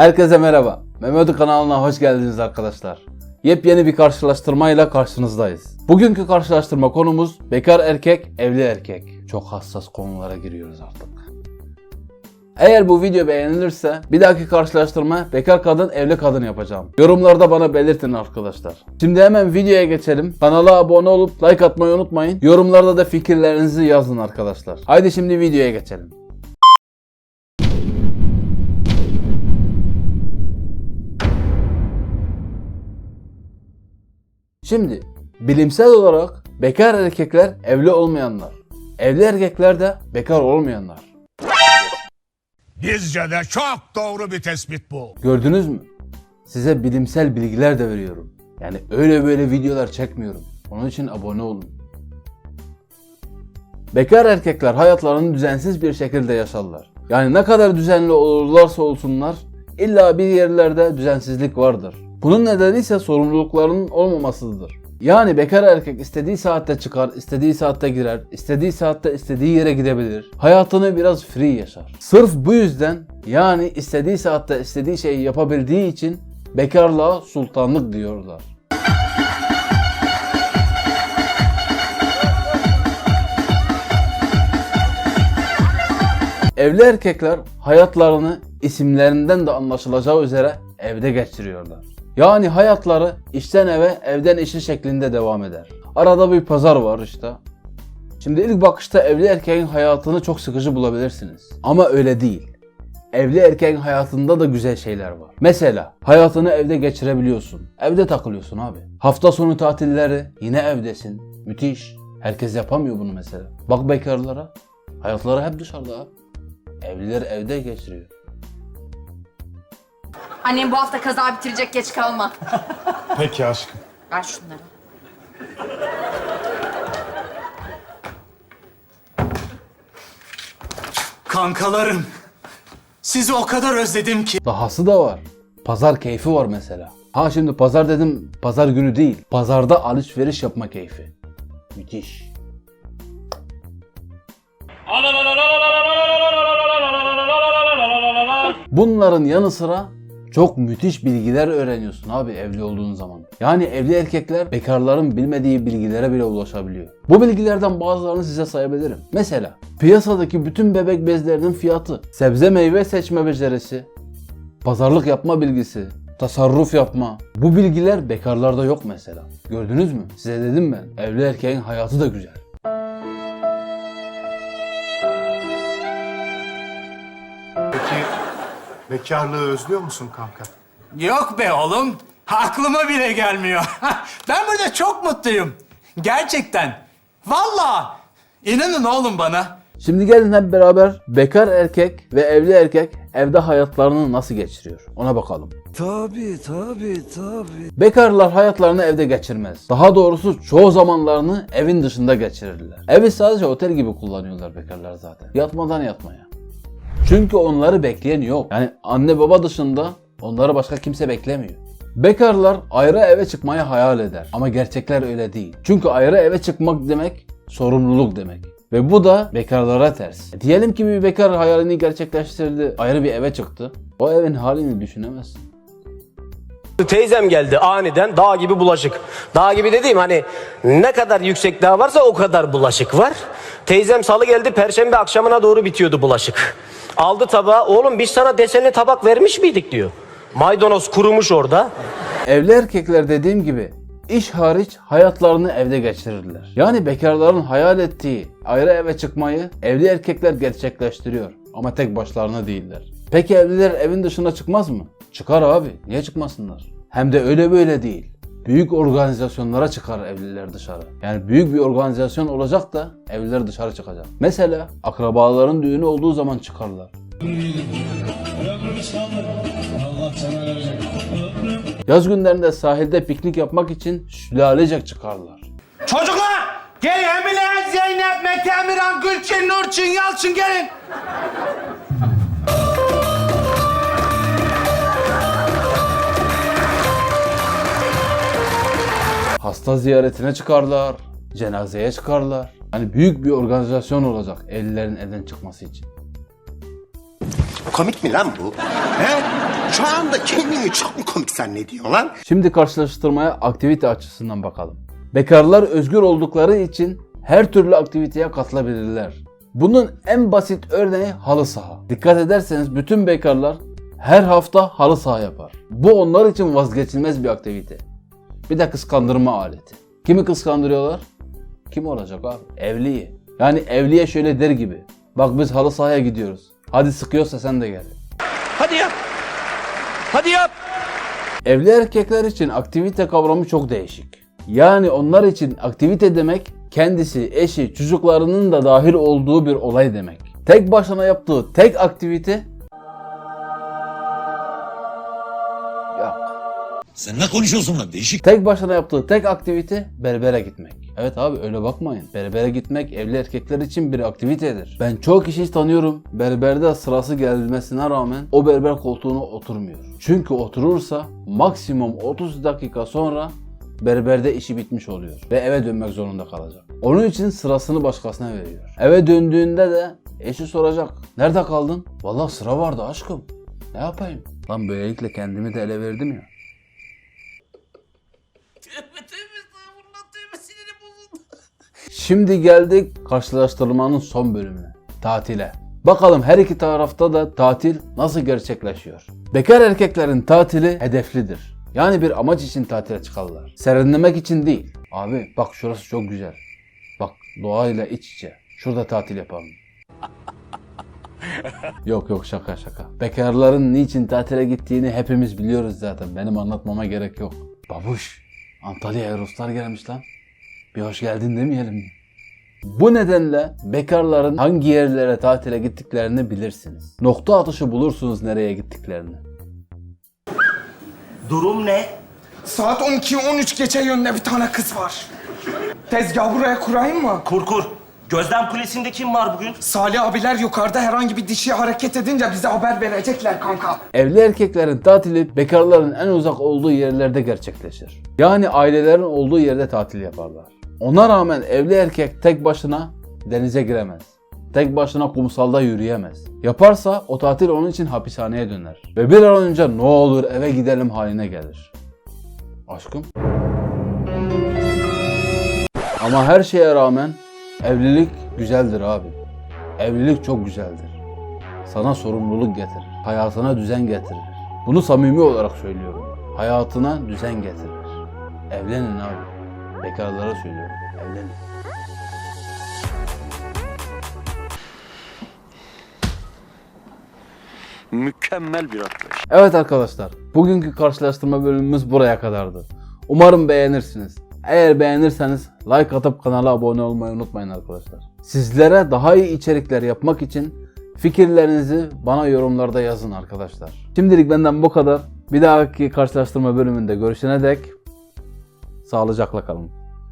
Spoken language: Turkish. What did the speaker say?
Herkese merhaba. Mehmet'in kanalına hoş geldiniz arkadaşlar. Yepyeni bir karşılaştırmayla karşınızdayız. Bugünkü karşılaştırma konumuz bekar erkek, evli erkek. Çok hassas konulara giriyoruz artık. Eğer bu video beğenilirse bir dahaki karşılaştırma bekar kadın evli kadın yapacağım. Yorumlarda bana belirtin arkadaşlar. Şimdi hemen videoya geçelim. Kanala abone olup like atmayı unutmayın. Yorumlarda da fikirlerinizi yazın arkadaşlar. Haydi şimdi videoya geçelim. Şimdi bilimsel olarak bekar erkekler evli olmayanlar. Evli erkekler de bekar olmayanlar. Bizce de çok doğru bir tespit bu. Gördünüz mü? Size bilimsel bilgiler de veriyorum. Yani öyle böyle videolar çekmiyorum. Onun için abone olun. Bekar erkekler hayatlarını düzensiz bir şekilde yaşarlar. Yani ne kadar düzenli olurlarsa olsunlar illa bir yerlerde düzensizlik vardır. Bunun nedeni ise sorumluluklarının olmamasıdır. Yani bekar erkek istediği saatte çıkar, istediği saatte girer, istediği saatte istediği yere gidebilir. Hayatını biraz free yaşar. Sırf bu yüzden yani istediği saatte istediği şeyi yapabildiği için bekarlığa sultanlık diyorlar. Evli erkekler hayatlarını isimlerinden de anlaşılacağı üzere evde geçiriyorlar. Yani hayatları işten eve, evden işe şeklinde devam eder. Arada bir pazar var işte. Şimdi ilk bakışta evli erkeğin hayatını çok sıkıcı bulabilirsiniz. Ama öyle değil. Evli erkeğin hayatında da güzel şeyler var. Mesela hayatını evde geçirebiliyorsun. Evde takılıyorsun abi. Hafta sonu tatilleri yine evdesin. Müthiş. Herkes yapamıyor bunu mesela. Bak bekarlara. Hayatları hep dışarıda abi. Evliler evde geçiriyor. Annem bu hafta kaza bitirecek geç kalma. Peki aşkım. Ver şunları. Kankalarım. Sizi o kadar özledim ki. Dahası da var. Pazar keyfi var mesela. Ha şimdi pazar dedim pazar günü değil. Pazarda alışveriş yapma keyfi. Müthiş. Bunların yanı sıra çok müthiş bilgiler öğreniyorsun abi evli olduğun zaman. Yani evli erkekler bekarların bilmediği bilgilere bile ulaşabiliyor. Bu bilgilerden bazılarını size sayabilirim. Mesela piyasadaki bütün bebek bezlerinin fiyatı, sebze meyve seçme becerisi, pazarlık yapma bilgisi, tasarruf yapma. Bu bilgiler bekarlarda yok mesela. Gördünüz mü? Size dedim ben. Evli erkeğin hayatı da güzel. Bekarlığı özlüyor musun kanka? Yok be oğlum. Aklıma bile gelmiyor. ben burada çok mutluyum. Gerçekten. Vallahi. İnanın oğlum bana. Şimdi gelin hep beraber bekar erkek ve evli erkek evde hayatlarını nasıl geçiriyor? Ona bakalım. Tabii tabii tabii. Bekarlar hayatlarını evde geçirmez. Daha doğrusu çoğu zamanlarını evin dışında geçirirler. Evi sadece otel gibi kullanıyorlar bekarlar zaten. Yatmadan yatmaya. Çünkü onları bekleyen yok. Yani anne baba dışında onları başka kimse beklemiyor. Bekarlar ayrı eve çıkmayı hayal eder ama gerçekler öyle değil. Çünkü ayrı eve çıkmak demek sorumluluk demek. Ve bu da bekarlara ters. E Diyelim ki bir bekar hayalini gerçekleştirdi, ayrı bir eve çıktı. O evin halini düşünemezsin. Teyzem geldi aniden dağ gibi bulaşık. Dağ gibi dediğim hani ne kadar yüksek dağ varsa o kadar bulaşık var. Teyzem salı geldi perşembe akşamına doğru bitiyordu bulaşık. Aldı tabağı oğlum biz sana desenli tabak vermiş miydik diyor. Maydanoz kurumuş orada. Evli erkekler dediğim gibi iş hariç hayatlarını evde geçirirler. Yani bekarların hayal ettiği ayrı eve çıkmayı evli erkekler gerçekleştiriyor. Ama tek başlarına değiller. Peki evliler evin dışına çıkmaz mı? Çıkar abi. Niye çıkmasınlar? Hem de öyle böyle değil. Büyük organizasyonlara çıkar evliler dışarı. Yani büyük bir organizasyon olacak da evliler dışarı çıkacak. Mesela akrabaların düğünü olduğu zaman çıkarlar. Yaz günlerinde sahilde piknik yapmak için sülalecek çıkarlar. Çocuklar! Gelin Emine, Zeynep, Mete, Emirhan, Gülçin, Nurçin, Yalçın gelin. Hasta ziyaretine çıkarlar, cenazeye çıkarlar. Hani büyük bir organizasyon olacak evlilerin evden çıkması için. Komik mi lan bu? He? Şu anda kendini çok mu komik zannediyorsun lan? Şimdi karşılaştırmaya aktivite açısından bakalım. Bekarlar özgür oldukları için her türlü aktiviteye katılabilirler. Bunun en basit örneği halı saha. Dikkat ederseniz bütün bekarlar her hafta halı saha yapar. Bu onlar için vazgeçilmez bir aktivite. Bir de kıskandırma aleti. Kimi kıskandırıyorlar? Kim olacak abi? Evliyi. Yani evliye şöyle der gibi. Bak biz halı sahaya gidiyoruz. Hadi sıkıyorsa sen de gel. Hadi yap. Hadi yap. Evli erkekler için aktivite kavramı çok değişik. Yani onlar için aktivite demek kendisi, eşi, çocuklarının da dahil olduğu bir olay demek. Tek başına yaptığı tek aktivite Sen ne konuşuyorsun lan değişik. Tek başına yaptığı tek aktivite berbere gitmek. Evet abi öyle bakmayın. Berbere gitmek evli erkekler için bir aktivitedir. Ben çok kişi tanıyorum. Berberde sırası gelmesine rağmen o berber koltuğuna oturmuyor. Çünkü oturursa maksimum 30 dakika sonra berberde işi bitmiş oluyor ve eve dönmek zorunda kalacak. Onun için sırasını başkasına veriyor. Eve döndüğünde de eşi soracak. Nerede kaldın? Vallahi sıra vardı aşkım. Ne yapayım? Lan böylelikle kendimi de ele verdim ya. Şimdi geldik karşılaştırmanın son bölümüne. Tatile. Bakalım her iki tarafta da tatil nasıl gerçekleşiyor? Bekar erkeklerin tatili hedeflidir. Yani bir amaç için tatile çıkarlar. Serinlemek için değil. Abi bak şurası çok güzel. Bak doğayla iç içe. Şurada tatil yapalım. yok yok şaka şaka. Bekarların niçin tatile gittiğini hepimiz biliyoruz zaten. Benim anlatmama gerek yok. Babuş, Antalya'ya Ruslar gelmiş lan. Bir hoş geldin demeyelim mi? Bu nedenle bekarların hangi yerlere tatile gittiklerini bilirsiniz. Nokta atışı bulursunuz nereye gittiklerini. Durum ne? Saat 12-13 geçe yönde bir tane kız var. Tezgah buraya kurayım mı? Kur kur. Gözlem kulesinde kim var bugün? Salih abiler yukarıda herhangi bir dişi hareket edince bize haber verecekler kanka. Evli erkeklerin tatili bekarların en uzak olduğu yerlerde gerçekleşir. Yani ailelerin olduğu yerde tatil yaparlar. Ona rağmen evli erkek tek başına denize giremez. Tek başına kumsalda yürüyemez. Yaparsa o tatil onun için hapishaneye döner. Ve bir an önce ne olur eve gidelim haline gelir. Aşkım? Ama her şeye rağmen evlilik güzeldir abi. Evlilik çok güzeldir. Sana sorumluluk getirir. Hayatına düzen getirir. Bunu samimi olarak söylüyorum. Hayatına düzen getirir. Evlenin abi. Bekarlara söylüyorum. Evlenin. Mükemmel bir atlayış. Evet arkadaşlar, bugünkü karşılaştırma bölümümüz buraya kadardı. Umarım beğenirsiniz. Eğer beğenirseniz like atıp kanala abone olmayı unutmayın arkadaşlar. Sizlere daha iyi içerikler yapmak için fikirlerinizi bana yorumlarda yazın arkadaşlar. Şimdilik benden bu kadar. Bir dahaki karşılaştırma bölümünde görüşene dek sağlıcakla kalın.